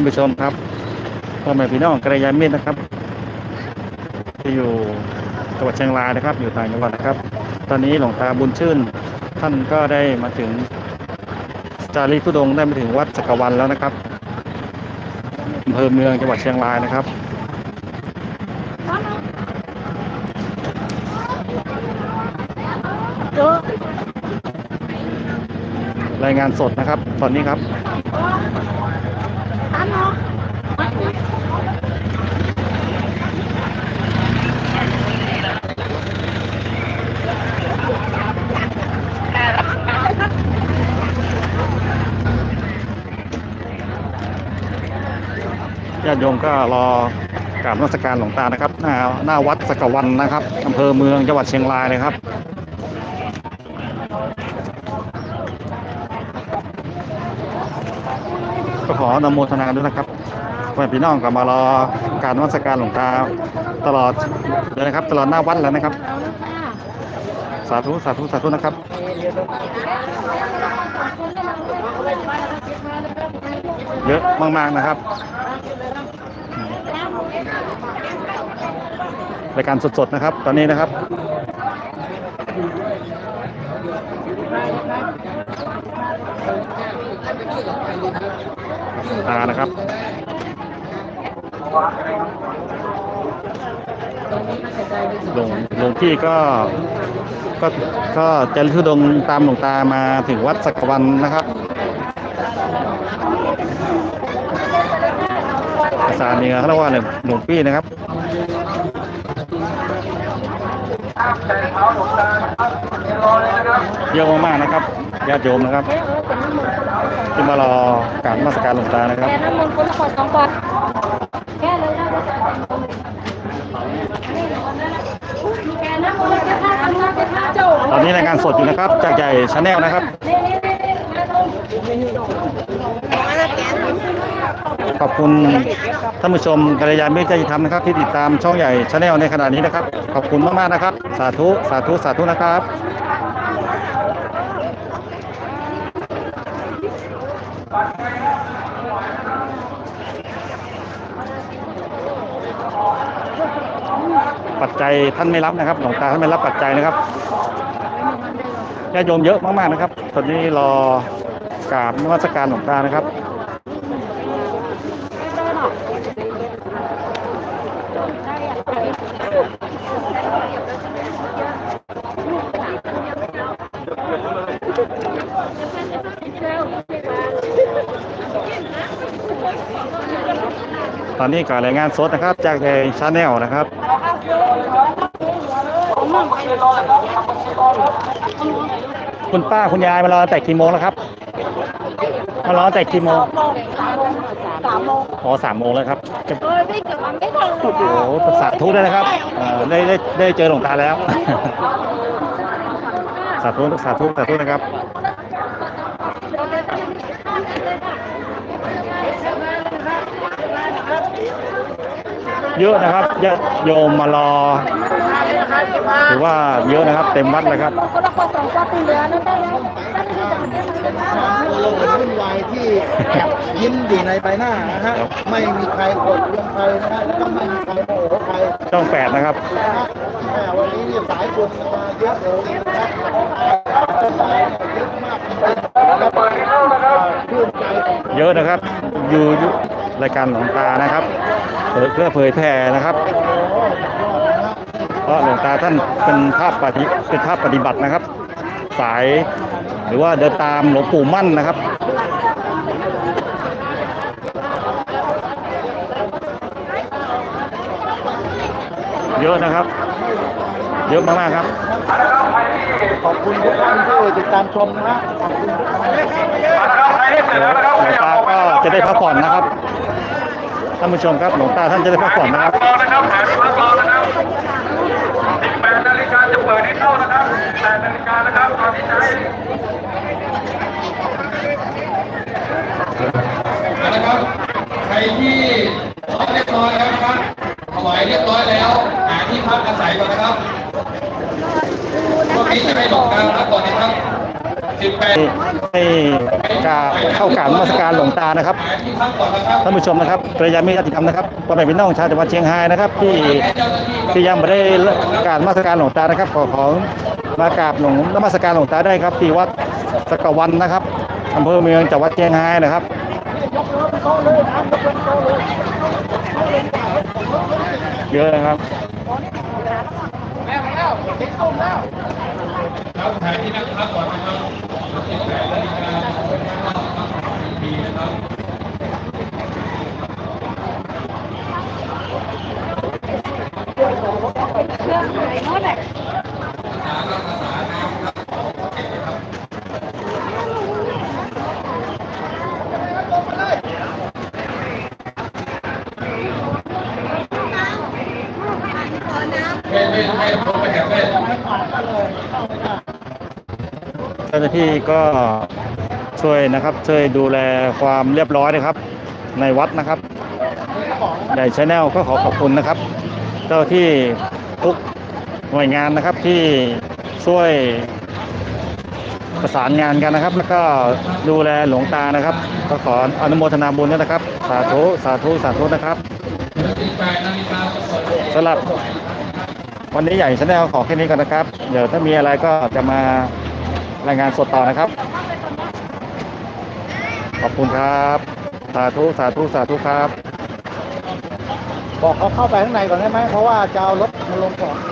านผู้ชมครับพ่อแม่พี่น้องกระยาเมตรนะครับที่อยู่จังหวัดเชียงรายนะครับ อยู่ต่างจังหวัดนะครับ ตอนนี้หลวงตาบุญชื่น ท่านก็ได้มาถึงจารีทุดงได้มาถึงวัดจักรวันแล้วนะครับอำเภอเมืองจังหวัดเชียงรายนะครับรายงานสดนะครับ ตอนนี้ครับ ญาติโยมก็รอกราบนมัสการหลวงตานะครับหน้าหน้าวัดสกวันนะครับอำเภอเมืองจังหวัดเชียงรายเลยครับ ก็ขอนโมทนาด้วยนะครับเพื่อนพี่น้องก็มารอการนมัสการหลวงตาตลอดเลยนะครับ ตลอดหน้าวัดแล้วนะครับ สาธุสาธุสาธุนะครับเยอะมาก ๆ นะครับรายการสด ๆ นะครับ ตอนนี้นะครับ ตานะครับหลวงหลวงพี่ก็ก็ก็จะทุดงตามหลวงตามาถึงวัดสักวันนะครับภาษาเหนือเขาเรียกว่าอะไรหลวงพี่นะครับเยอะมากๆนะครับ ญาติโยมนะครับ ที่มารอการมาสการหลวงตานะครับแกน้ำมนต์คนละขวดสองขวดแค่เลยนะแกน้ำมนต์จะท่าทำงานจะท่าเจ้าตอนนี้รายงานสดอยู่นะครับ จากใหญ่ชาแนลนะครับ ขอบคุณท่านผู้ชมกัลยาณมิตรใจธรรมนะครับ ที่ติดตามช่องใหญ่ชาแนลในขณะนี้นะครับ ขอบคุณมากๆนะครับ สาธุ สาธุ สาธุนะครับ ปัจจัยท่านไม่รับนะครับหลวงตาท่านไม่รับปัจจัยนะครับญาติโยมเยอะมากๆนะครับ ตอนนี้รอกราบนมัสการหลวงตานะครับตอนนี้ก็รายงานสดนะครับ จากในชาแนลนะครับ คุณป้าคุณยายมารอแต่กี่โมงแล้วครับมารอแต่กี่โมงสามโมงอ๋อสามโมงแล้วครับจะเออพี่เกือบมันไม่ทันโอ้ยโหอะสาธุด้วยนะครับเออได้ได้ได้เจอหลวงตาแล้ว สาธุสาธุสาธุนะครับเยอะนะครับ ญาติโยมมารอถือว่าเยอะนะครับ เต็มวัดเลยครับวุ่นวายที่แอบยิ้มอยู่ในใบหน้านะฮะไม่มีใครกดลงใครนะฮะแล้วก็ไม่มีใครโมโหใครช่องแปดนะครับแต่วันนี้เนี่ยสายบุญมาเยอะเลยนะครับเยอะมากจริงๆนะครับชื่นใจเยอะนะครับ อยู่รายการหลวงตานะครับ เผยเพื่อเผยแผ่นะครับ เพราะหลวงตาท่านเป็นภาพปฏิเป็นภาพปฏิบัตินะครับ สายหรือว่าเดินตามหลวงปู่มั่นนะครับเยอะนะครับ เยอะมากๆครับ ขอบคุณทุกท่านที่ติดตามชมนะฮะขอบคุณทุกท่านเดี๋ยวหลวงตาก็จะได้พักผ่อนนะครับ ท่านผู้ชมครับหลวงตาท่านจะได้พักผ่อนนะครับรอนะครับแผนรอนะครับ18นาฬิกาจะเปิดให้เข้านะครับ18นาฬิกานะครับตอนนี้ใช้นะครับใครที่ร้อยเรียบร้อยแล้วนะครับถวายเรียบร้อยแล้ว หาที่พักอาศัยก่อนนะครับพวกนี้จะให้หลบการพักก่อนนะครับ ให้กาเข้ากราบนมัสการหลวงตานะครับท่านผู้ชมนะครับกระยามีญาติธรรมนะครับพ่อแม่พี่น้องชาวจังหวัดเชียงรายนะครับ ที่ที่ยังไม่ได้กราบนมัสการหลวงตานะครับ ขอของมากราบหลวงนมัสการหลวงตาได้ครับ ที่วัดสกวันนะครับอำเภอเมืองจังหวัดเชียงรายนะครับเยอะนะครับครับถ่ายที่นั่งพักก่อนนะครับ18นาฬิกาดีนะครับ เว้นเว้นเว้นแถวเว้นเจ้าหน้าที่ก็ช่วยนะครับ ช่วยดูแลความเรียบร้อยนะครับ ในวัดนะครับใหญ่ชาแนลก็ขอขอบคุณนะครับ เจ้าที่ ทุกหน่วยงานนะครับที่ช่วยประสานงานกันนะครับ แล้วก็ดูแลหลวงตานะครับก็ขออนุโมทนาบุญด้วยนะครับ สาธุสาธุสาธุนะครับสดสำหรับวันนี้ใหญ่ชาแนลขอแค่นี้ก่อนนะครับ เดี๋ยวถ้ามีอะไรก็จะมารายงานสดต่อนะครับ ขอบคุณครับ สาธุสาธุสาธุครับ บอกเขาเข้าไปข้างในก่อนได้ไหมเพราะว่าจะเอารถ มาลงก่อน